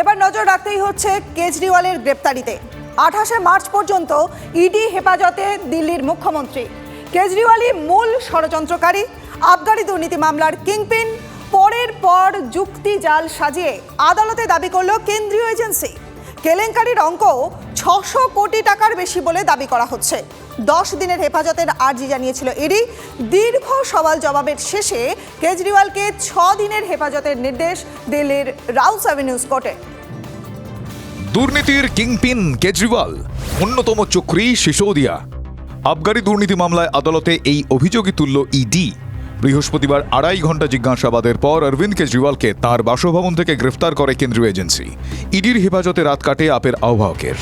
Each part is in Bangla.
এবার নজর রাখতেই হচ্ছে কেজরিওয়ালের গ্রেপ্তারিতে। আঠাশে মার্চ পর্যন্ত ইডি হেফাজতে দিল্লির মুখ্যমন্ত্রী। কেজরিওয়ালই মূল ষড়যন্ত্রকারী। আবগারি দুর্নীতি মামলার কিংপিন। পরের পর যুক্তি জাল সাজিয়ে আদালতে দাবি করল কেন্দ্রীয় এজেন্সি। কেলেঙ্কারির অঙ্ক ছশো কোটি টাকার বেশি বলে দাবি করা হচ্ছে। দশ দিনের হেফাজতের আর্জি জানিয়েছিল ইডি। দীর্ঘ সওয়াল জবাবের শেষে কেজরিওয়ালকে ছ দিনের হেফাজতের নির্দেশ দিল্লির রাউস অ্যাভিনিউজ কোর্টে। দুর্নীতির কিংপিন কেজরিওয়াল, অন্যতম চক্রী সিসোদিয়া। আবগারি দুর্নীতি মামলায় আদালতে এই অভিযোগই তুলল ইডি। বৃহস্পতিবার আড়াই ঘণ্টা জিজ্ঞাসাবাদের পর অরবিন্দ কেজরিওয়ালকে তার বাসভবন থেকে গ্রেফতার করে কেন্দ্রীয় এজেন্সি। ইডির হেফাজতে রাত কাটে আপের আহ্বায়কের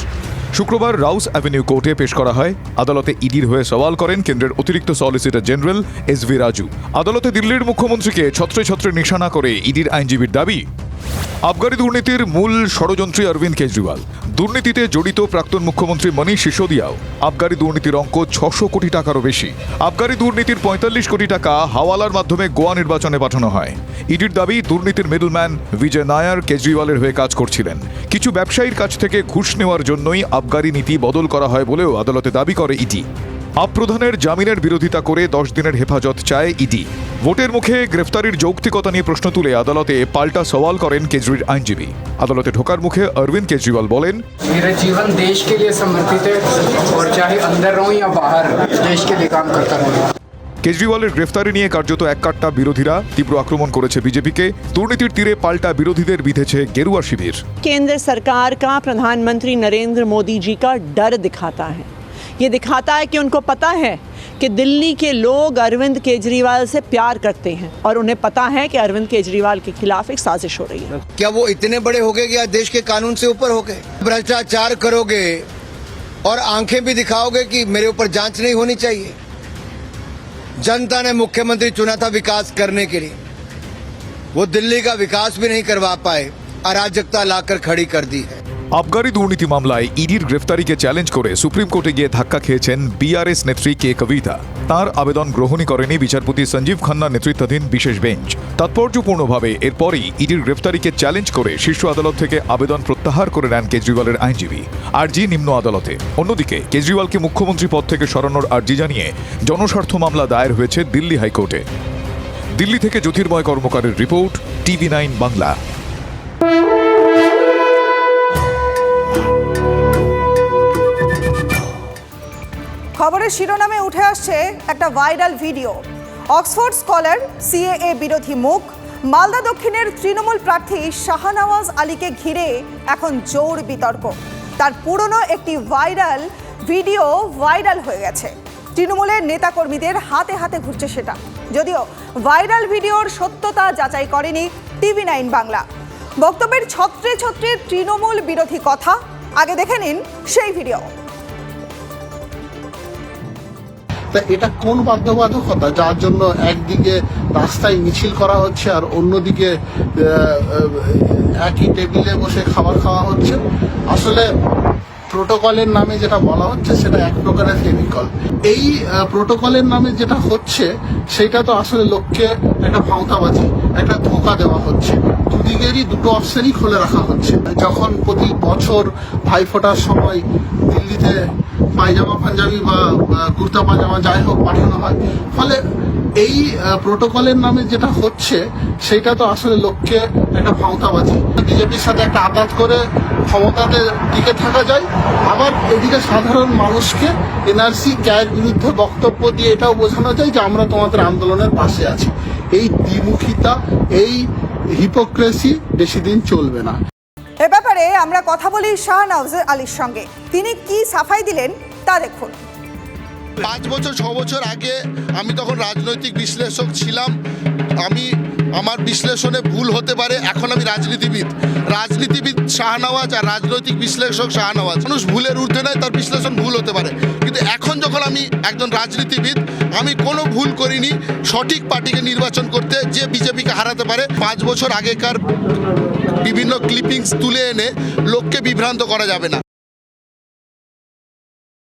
শুক্রবার রাউস অ্যাভিনিউ কোর্টে পেশ করা হয়। আদালতে ইডির হয়ে সওয়াল করেন কেন্দ্রের অতিরিক্ত solicitor general S V Raju. আদালতে দিল্লির মুখ্যমন্ত্রীকে ছত্রে ছত্রে নিশানা করে ইডির আইনজীবীর দাবি। আবগারি দুর্নীতির মূল ষড়যন্ত্রী অরবিন্দ কেজরিওয়াল। দুর্নীতিতে জড়িত প্রাক্তন মুখ্যমন্ত্রী মনীষ সিসোদিয়াও আবগারি দুর্নীতির অঙ্ক ছশো কোটি টাকারও বেশি। আবগারি দুর্নীতির পঁয়তাল্লিশ কোটি টাকা হাওয়ালার মাধ্যমে গোয়া নির্বাচনে পাঠানো হয়। ইডির দাবি, দুর্নীতির মিডলম্যান বিজয় নায়ার কেজরিওয়ালের হয়ে কাজ করছিলেন। কিছু ব্যবসায়ীর কাছ থেকে ঘুষ নেওয়ার জন্যই আবগারি নীতি বদল করা হয় বলেও আদালতে দাবি করে ইডি আপ্রধানের জামিনের বিরোধিতা করে দশ দিনের হেফাজত চায় ইডি ভোটের মুখে গ্রেফতারির যৌক্তিকতা নিয়ে প্রশ্ন তুলে আদালতে পাল্টা সওয়াল করেন কেজরির আইনজীবী আদালতে ঢোকার মুখে অরবিন্দ কেজরিওয়াল বলেন मेरा जीवन देश के लिए समर्पित है और चाहे अंदर रहूं या बाहर देश के लिए काम करता रहूं কেজরিওয়ালের গ্রেফতারি নিয়ে কার্যত এক কাট্টা বিরোধীরা তীব্র আক্রমণ করেছে বিজেপিকে দুর্নীতির তীরে পাল্টা বিরোধীদের বিধেছে গেরুয়া শিবির केंद्र सरकार का प्रधानमंत्री नरेंद्र मोदी जी का डर दिखाता है ये दिखाता है कि उनको पता है कि दिल्ली के लोग अरविंद केजरीवाल से प्यार करते हैं और उन्हें पता है कि अरविंद केजरीवाल के खिलाफ एक साजिश हो रही है क्या वो इतने बड़े हो गए कि आज देश के कानून से ऊपर हो गए भ्रष्टाचार करोगे और आंखें भी दिखाओगे कि मेरे ऊपर जांच नहीं होनी चाहिए जनता ने मुख्यमंत्री चुना था विकास करने के लिए वो दिल्ली का विकास भी नहीं करवा पाए अराजकता लाकर खड़ी कर दी है আবগারি দুর্নীতি মামলায় ইডির গ্রেফতারিকে চ্যালেঞ্জ করে সুপ্রিম কোর্টে গিয়ে ধাক্কা খেয়েছেন বিআরএস নেত্রী কে কবিতা তার আবেদন গ্রহণই করেনি বিচারপতি সঞ্জীব খান্নার নেতৃত্বাধীন বিশেষ বেঞ্চ। তাৎপর্যপূর্ণভাবে এরপরই ইডির গ্রেফতারিকে চ্যালেঞ্জ করে শীর্ষ আদালত থেকে আবেদন প্রত্যাহার করে নেন কেজরিওয়ালের আইনজীবী। আরজি নিম্ন আদালতে। অন্যদিকে, কেজরিওয়ালকে মুখ্যমন্ত্রী পদ থেকে সরানোর আর্জি জানিয়ে জনস্বার্থ মামলা দায়ের হয়েছে দিল্লি হাইকোর্টে। দিল্লি থেকে জ্যোতির্ময় কর্মকারের রিপোর্ট, টিভি নাইন বাংলা। খবরের শিরোনামে উঠে আসছে একটা viral video. Oxford scholar, CAA বিরোধী মুখ, মালদা দক্ষিণের তৃণমূল প্রার্থী শাহনওয়াজ আলীকে ঘিরে এখন জোর বিতর্ক। তার পুরনো একটি ভাইরাল ভিডিও ভাইরাল হয়ে গেছে। তৃণমূলের নেতাকর্মীদের হাতে হাতে ঘুরছে সেটা। যদিও ভাইরাল ভিডিওর সত্যতা যাচাই করেনি টিভি নাইন বাংলা। বক্তব্যের ছত্রে ছত্রে তৃণমূল বিরোধী কথা। আগে দেখে নিন সেই ভিডিও। তা এটা কোন বাধ্যবাধকতা যার জন্য একদিকে রাস্তায় মিছিল করা হচ্ছে আর অন্যদিকে একই টেবিলে বসে খাবার খাওয়া হচ্ছে। আসলে প্রোটোকলের নামে যেটা বলা হচ্ছে, সেটা এক প্রকারের ফেভিকল। এই প্রোটোকলের নামে যেটা হচ্ছে, সেটা তো আসলে লোককে একটা ভাঁওতাবাজি, একটা ধোকা দেওয়া হচ্ছে। দুদিকেরই দুটো অপশনই খুলে রাখা হচ্ছে। যখন প্রতি বছর ভাইফোঁটার সময় দিল্লিতে পায়জামা, পাঞ্জাবি বা কুর্তা পাজামা যাই হোক পাঠানো হয়, ফলে এই প্রোটোকলের নামে যেটা হচ্ছে সেটা তো আসলে লোককে একটা ভাঁওতাবাজি। বিজেপির সাথে একটা আঘাত করে ক্ষমতাতে টিকে থাকা যায়, আবার এদিকে সাধারণ মানুষকে এনআরসি ক্যার বিরুদ্ধে বক্তব্য দিয়ে এটাও বোঝানো যায় যে আমরা তোমাদের আন্দোলনের পাশে আছি। এই দ্বিমুখিতা, এই হিপোক্রেসি বেশি দিন চলবে না। এ ব্যাপারে আমরা কথা বলি শাহনওয়াজ আলীর সঙ্গে। তিনি কি সাফাই দিলেন তা দেখুন। পাঁচ বছর ছ বছর আগে আমি তখন রাজনৈতিক বিশ্লেষক ছিলাম। আমি আমার বিশ্লেষণে ভুল হতে পারে, এখন আমি রাজনীতিবিদ। রাজনীতিবিদ শাহনওয়াজ আর রাজনৈতিক বিশ্লেষক শাহনওয়াজ। মানুষ ভুলের ঊর্ধ্বে নয়, তার বিশ্লেষণ ভুল হতে পারে। কিন্তু এখন যখন আমি একজন রাজনীতিবিদ, আমি কোনো ভুল করিনি, সঠিক পার্টিকে নির্বাচন করতে যে বিজেপিকে হারাতে পারে, পাঁচ বছর আগেকার বিভিন্ন ক্লিপিংস তুলে এনে লোককে বিভ্রান্ত করা যাবে না।